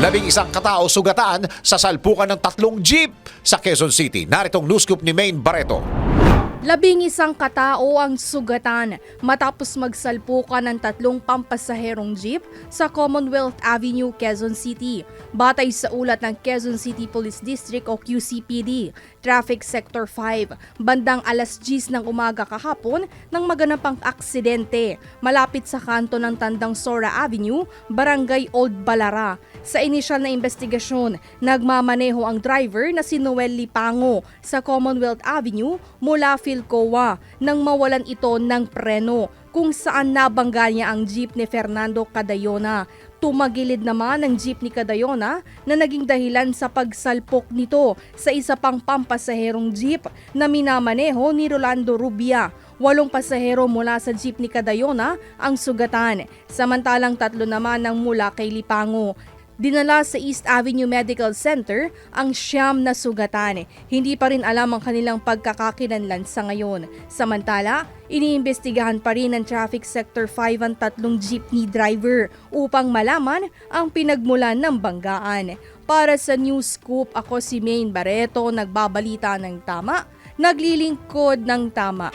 Labing isang katao sugatan sa salpukan ng tatlong jeep sa Quezon City. Naritong news scoop ni Maine Barreto. Labing isang katao ang sugatan matapos magsalpukan ng tatlong pampasaherong jeep sa Commonwealth Avenue, Quezon City. Batay sa ulat ng Quezon City Police District o QCPD, Traffic Sector 5, bandang alas 10 ng umaga kahapon nang maganapang aksidente malapit sa kanto ng Tandang Sora Avenue, Barangay Old Balara. Sa inisyal na investigasyon, nagmamaneho ang driver na si Noel Lipango sa Commonwealth Avenue mula Philcoa nang mawalan ito ng preno kung saan nabangga niya ang jeep ni Fernando Cadayona. Tumagilid naman ang jeep ni Cadayona na naging dahilan sa pagsalpok nito sa isa pang pampasaherong jeep na minamaneho ni Rolando Rubia. Walong pasahero mula sa jeep ni Cadayona ang sugatan, samantalang tatlo naman ang mula kay Lipango. Dinala sa East Avenue Medical Center ang siyam na sugatan. Hindi pa rin alam ang kanilang pagkakakilanlan sa ngayon. Samantala, iniimbestigahan pa rin ng Traffic Sector 5 ang tatlong jeepney driver upang malaman ang pinagmulan ng banggaan. Para sa News Scoop, ako si Maine Barreto, nagbabalita ng tama, naglilingkod ng tama.